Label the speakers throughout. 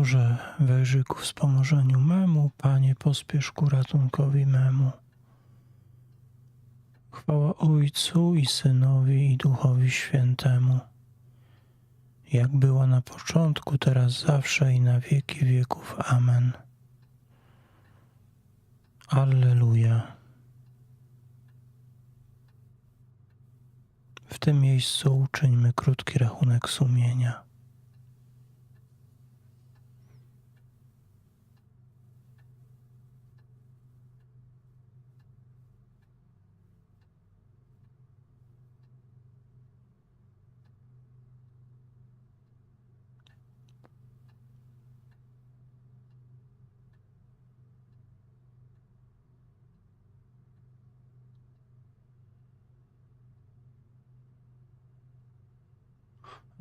Speaker 1: Boże, wejrzyj ku wspomożeniu memu, Panie, pospiesz ku ratunkowi memu. Chwała Ojcu i Synowi i Duchowi Świętemu, jak była na początku, teraz zawsze i na wieki wieków. Amen. Alleluja. W tym miejscu uczyńmy krótki rachunek sumienia.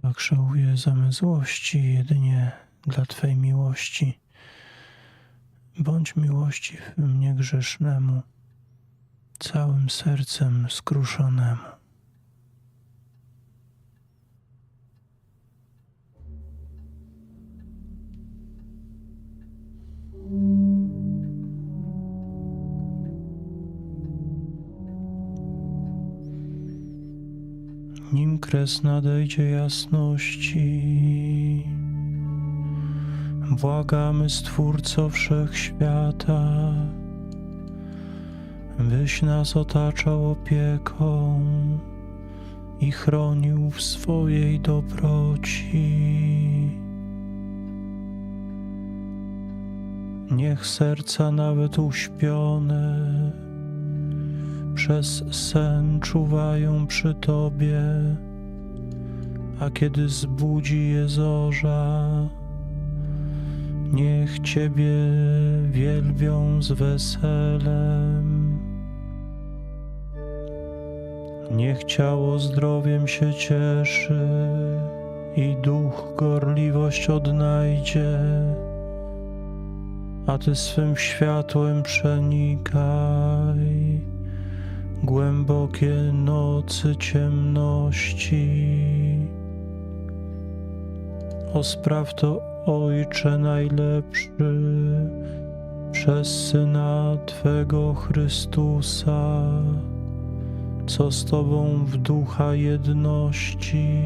Speaker 1: A krzełuję zamiast złości jedynie dla Twej miłości. Bądź miłościw mnie grzesznemu, całym sercem skruszonemu. Kres nadejdzie jasności. Błagamy Stwórco Wszechświata, byś nas otaczał opieką i chronił w swojej dobroci. Niech serca nawet uśpione przez sen czuwają przy Tobie, a kiedy zbudzi je zorza, niech Ciebie wielbią z weselem. Niech ciało zdrowiem się cieszy i duch gorliwość odnajdzie, a Ty swym światłem przenikaj głębokie nocy ciemności. O spraw to Ojcze najlepszy, przez Syna Twego Chrystusa, co z Tobą w ducha jedności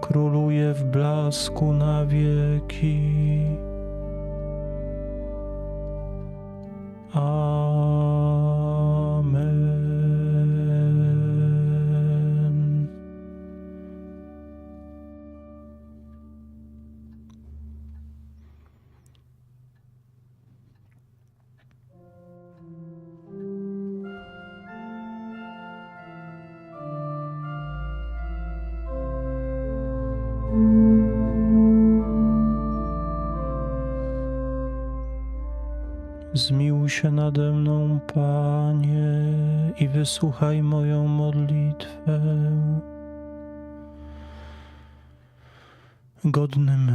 Speaker 1: króluje w blasku na wieki. Amen. Panie, i wysłuchaj moją modlitwę. Godnym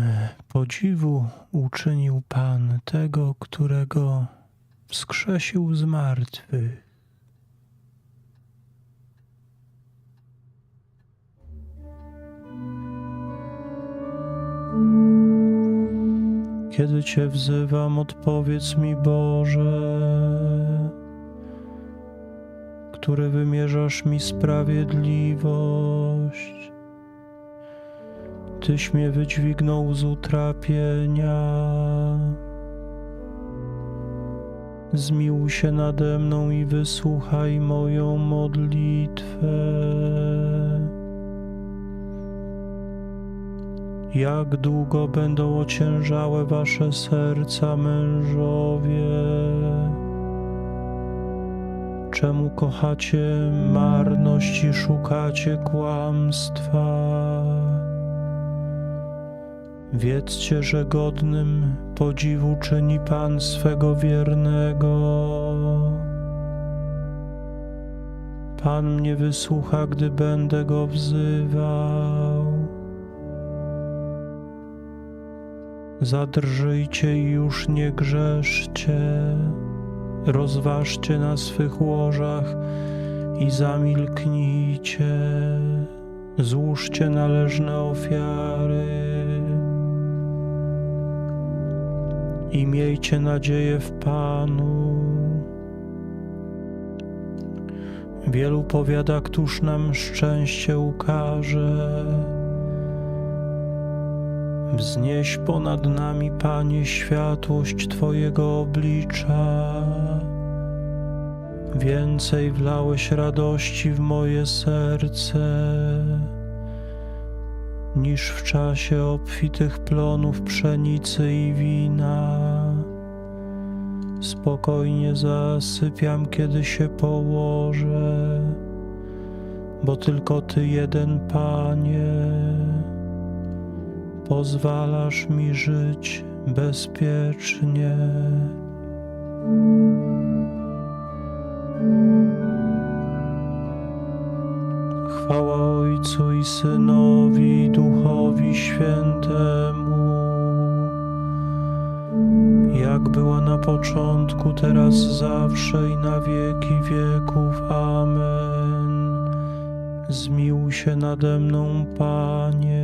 Speaker 1: podziwu uczynił Pan tego, którego wskrzesił z martwych. Kiedy Cię wzywam, odpowiedz mi, Boże, który wymierzasz mi sprawiedliwość. Tyś mnie wydźwignął z utrapienia. Zmiłuj się nade mną i wysłuchaj moją modlitwę. Jak długo będą ociężałe wasze serca, mężowie? Czemu kochacie marność i szukacie kłamstwa? Wiedzcie, że godnym podziwu czyni Pan swego wiernego. Pan mnie wysłucha, gdy będę go wzywał. Zadrżyjcie i już nie grzeszcie, rozważcie na swych łożach i zamilknijcie, złóżcie należne ofiary. i miejcie nadzieję w Panu. Wielu powiada, któż nam szczęście ukaże. Wznieś ponad nami, Panie, światłość Twojego oblicza. Więcej wlałeś radości w moje serce niż w czasie obfitych plonów pszenicy i wina. Spokojnie zasypiam, kiedy się położę, bo tylko Ty jeden, Panie, pozwalasz mi żyć bezpiecznie. Chwała Ojcu i Synowi Duchowi Świętemu, jak była na początku, teraz zawsze i na wieki wieków. Amen. Zmiłuj się nade mną, Panie,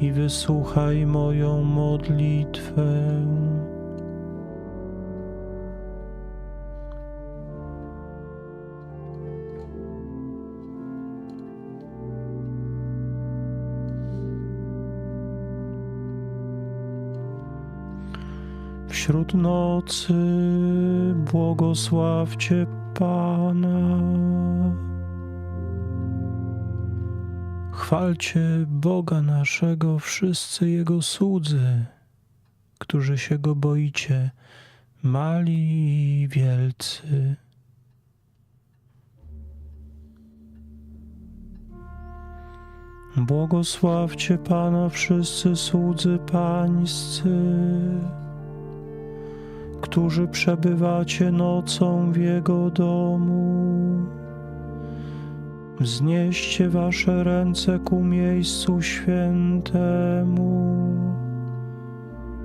Speaker 1: i wysłuchaj moją modlitwę. Wśród nocy błogosławcie Pana. Chwalcie Boga naszego, wszyscy Jego słudzy, którzy się Go boicie, mali i wielcy. Błogosławcie Pana wszyscy słudzy pańscy którzy przebywacie nocą w Jego domu. Wznieście wasze ręce ku miejscu świętemu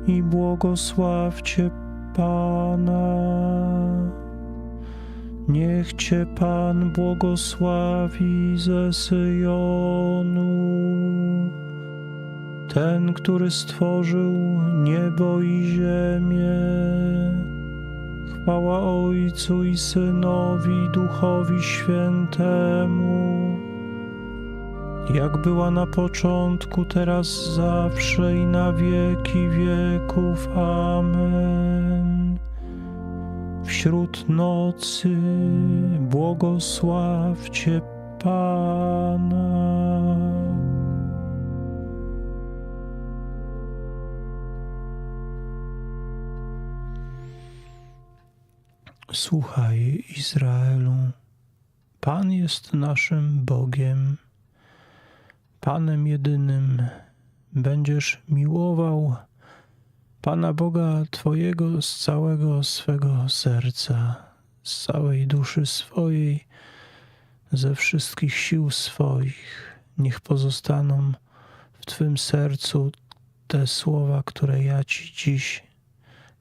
Speaker 1: i błogosławcie Pana. Niech Cię Pan błogosławi ze Syjonu. Ten, który stworzył niebo i ziemię. Chwała Ojcu i Synowi i Duchowi Świętemu, jak była na początku, teraz zawsze i na wieki wieków. Amen. Wśród nocy błogosławcie Pana. Słuchaj, Izraelu, Pan jest naszym Bogiem, Panem jedynym. Będziesz miłował Pana Boga Twojego z całego swego serca, z całej duszy swojej, ze wszystkich sił swoich. Niech pozostaną w Twym sercu te słowa, które ja Ci dziś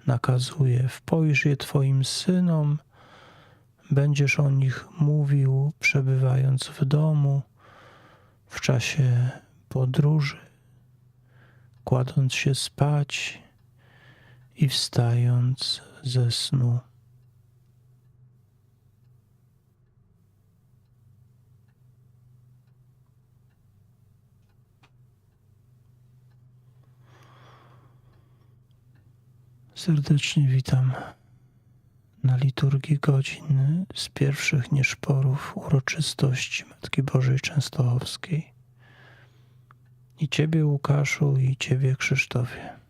Speaker 1: nakazuje: Wpojrz je Twoim synom, będziesz o nich mówił, przebywając w domu, w czasie podróży, kładąc się spać i wstając ze snu. Serdecznie witam na liturgii godzin z pierwszych nieszporów uroczystości Matki Bożej Częstochowskiej. I Ciebie, Łukaszu, i Ciebie, Krzysztofie.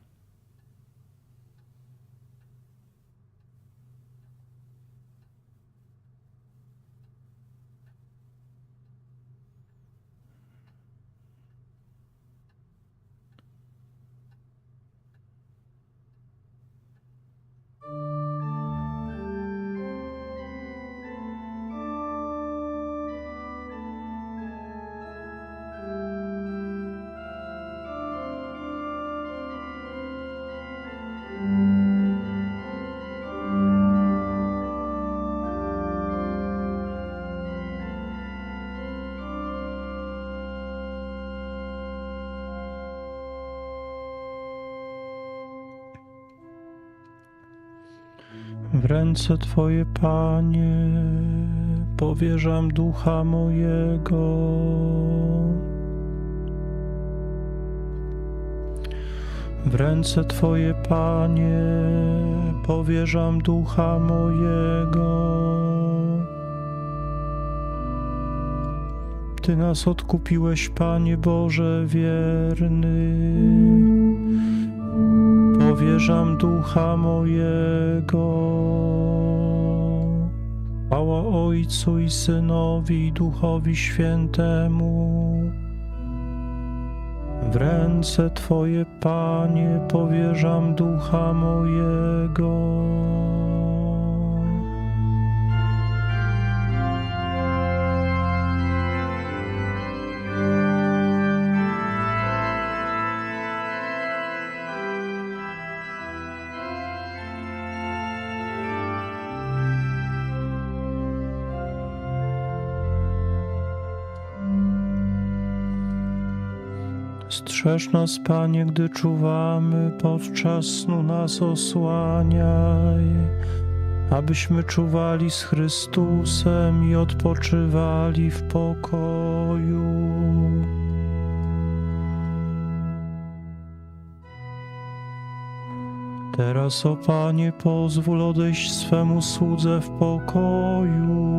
Speaker 1: W ręce Twoje, Panie, powierzam ducha mojego. W ręce Twoje, Panie, powierzam ducha mojego. Ty nas odkupiłeś, Panie Boże wierny. Powierzam ducha mojego. Chwała Ojcu i Synowi i Duchowi Świętemu. W ręce Twoje, Panie, powierzam ducha mojego. Strzeż nas, Panie, gdy czuwamy, podczas snu nas osłaniaj, abyśmy czuwali z Chrystusem i odpoczywali w pokoju. Teraz, o Panie, pozwól odejść swemu słudze w pokoju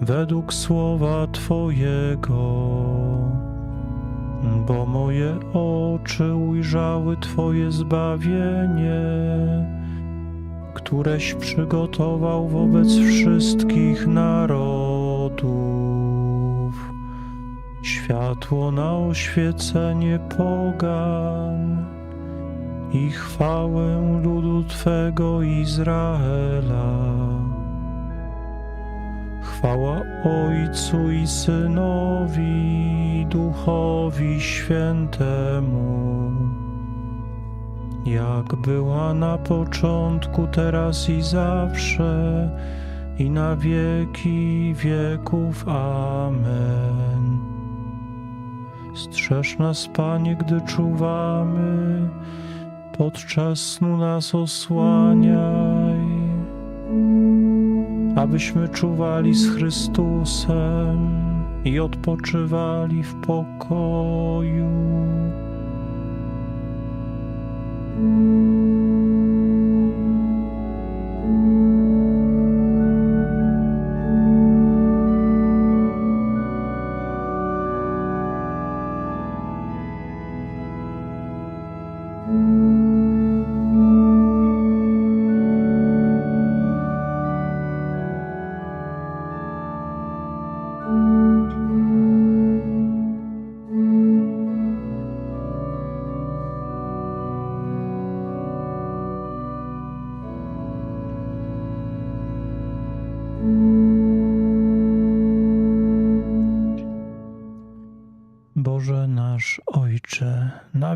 Speaker 1: według słowa Twojego, bo moje oczy ujrzały Twoje zbawienie, któreś przygotował wobec wszystkich narodów, światło na oświecenie pogan i chwałę ludu Twego Izraela. Chwała Ojcu i Synowi, Duchowi Świętemu, jak była na początku, teraz i zawsze, i na wieki wieków. Amen. Strzeż nas, Panie, gdy czuwamy, podczas snu nas osłaniaj abyśmy czuwali z Chrystusem i odpoczywali w pokoju.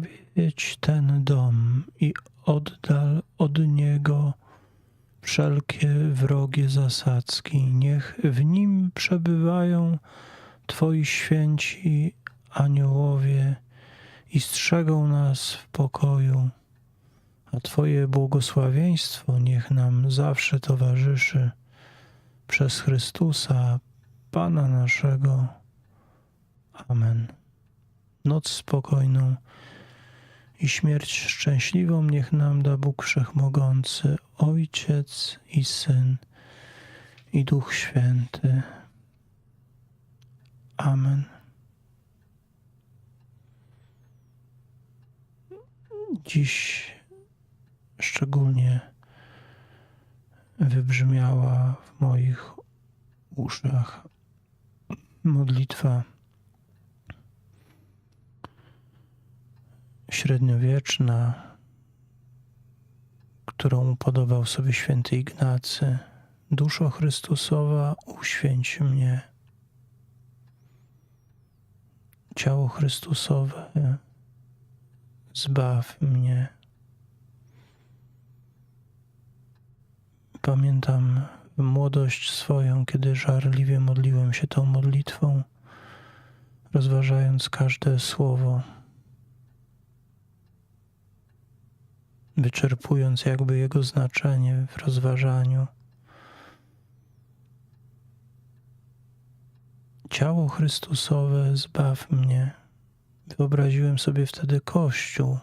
Speaker 1: Ojcze, nawiedź ten dom i oddal od niego wszelkie wrogie zasadzki. Niech w nim przebywają Twoi święci aniołowie i strzegą nas w pokoju, a Twoje błogosławieństwo niech nam zawsze towarzyszy przez Chrystusa, Pana naszego. Amen. Noc spokojną i śmierć szczęśliwą niech nam da Bóg Wszechmogący, Ojciec i Syn i Duch Święty. Amen. Dziś szczególnie wybrzmiała w moich uszach modlitwa średniowieczna, którą podobał sobie święty Ignacy. Duszo Chrystusowa, uświęć mnie. Ciało Chrystusowe, zbaw mnie. Pamiętam młodość swoją, kiedy żarliwie modliłem się tą modlitwą, rozważając każde słowo. Wyczerpując jakby jego znaczenie w rozważaniu. Ciało Chrystusowe, zbaw mnie. Wyobraziłem sobie wtedy Kościół,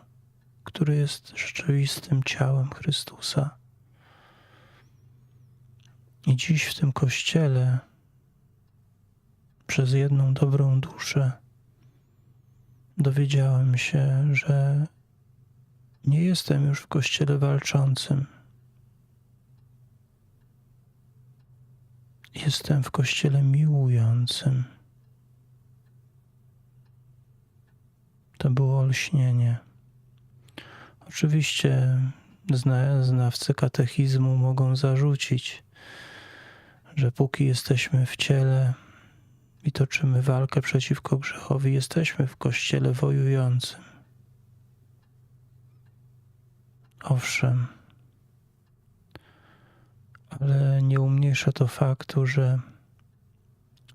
Speaker 1: który jest rzeczywistym ciałem Chrystusa. I dziś w tym Kościele, przez jedną dobrą duszę, dowiedziałem się, że nie jestem już w Kościele walczącym. Jestem w Kościele miłującym. To było olśnienie. Oczywiście zna, znawcy katechizmu mogą zarzucić, że póki jesteśmy w ciele i toczymy walkę przeciwko grzechowi, jesteśmy w kościele wojującym. Owszem, ale nie umniejsza to faktu, że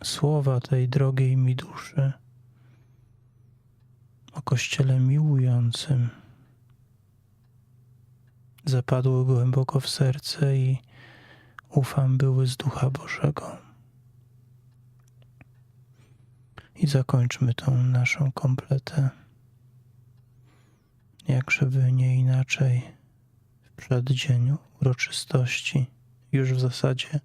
Speaker 1: słowa tej drogiej mi duszy o kościele miłującym zapadły głęboko w serce i ufam były z Ducha Bożego. I zakończmy tą naszą kompletę, jak żeby nie inaczej przeddzień uroczystości, już w zasadzie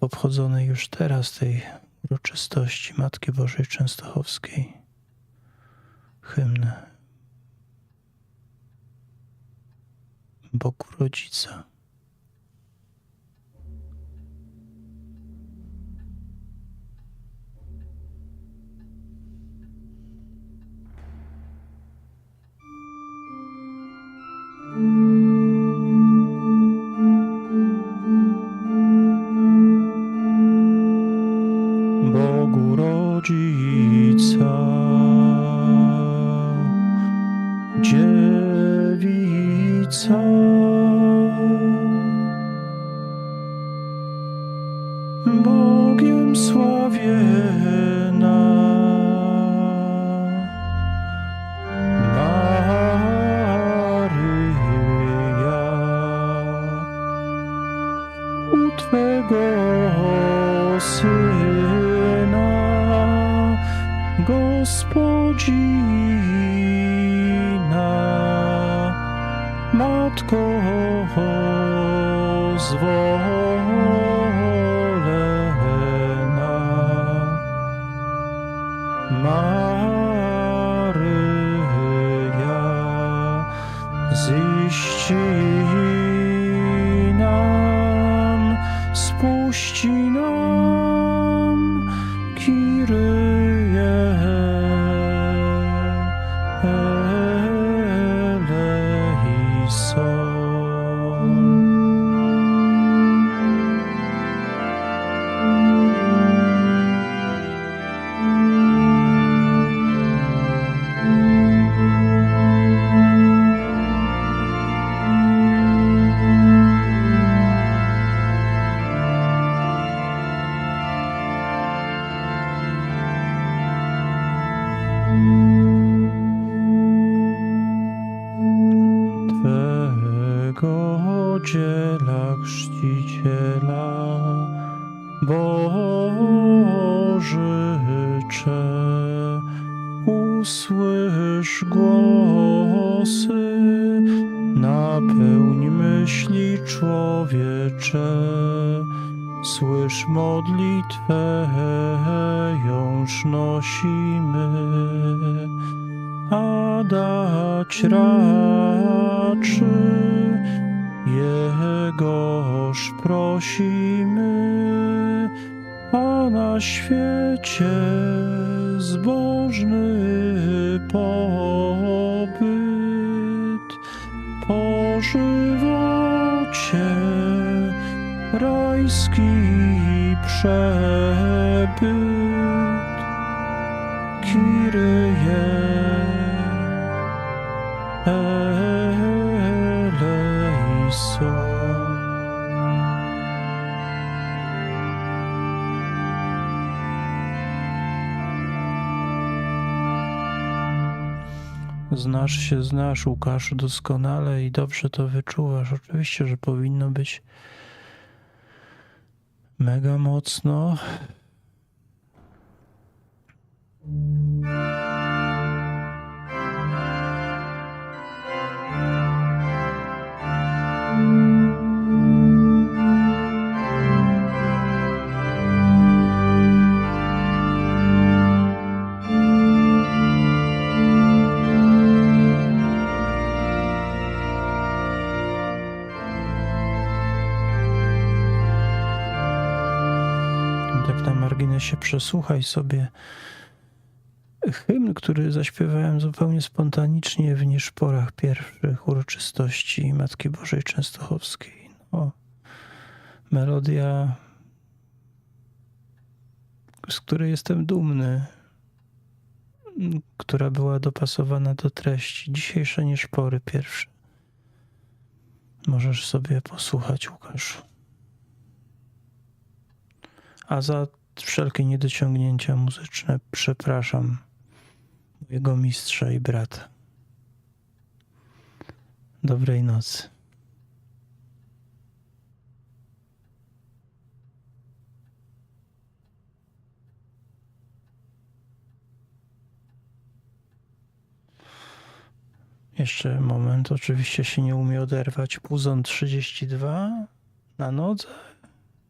Speaker 1: obchodzonej już teraz tej uroczystości Matki Bożej Częstochowskiej, hymn Bogu Rodzica. Bogu Rodzica, Dziewica. Bogiem sławiena, człowiecze słysz modlitwę jąż nosimy. A dać raczy Jegoż prosimy, a na świecie Znasz się, znasz, Łukaszu, doskonale i dobrze to wyczuwasz. Oczywiście, że powinno być mega mocno. Tak na marginesie przesłuchaj sobie hymn, który zaśpiewałem zupełnie spontanicznie w nieszporach pierwszych uroczystości Matki Bożej Częstochowskiej. No, melodia, z której jestem dumny, która była dopasowana do treści. Dzisiejsze nieszpory pierwsze. Możesz sobie posłuchać, Łukaszu. A za wszelkie niedociągnięcia muzyczne przepraszam mojego mistrza i brata. Dobrej nocy. Jeszcze moment, oczywiście się nie umie oderwać. Puzon 32 na nodze.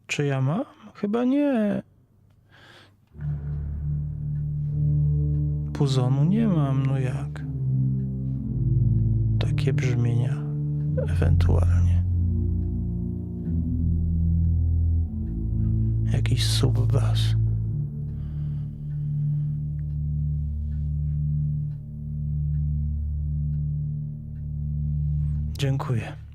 Speaker 1: Czy ja mam? Chyba nie. Puzonu nie mam, no jak? Takie brzmienia ewentualnie. Jakiś subbas. Dziękuję.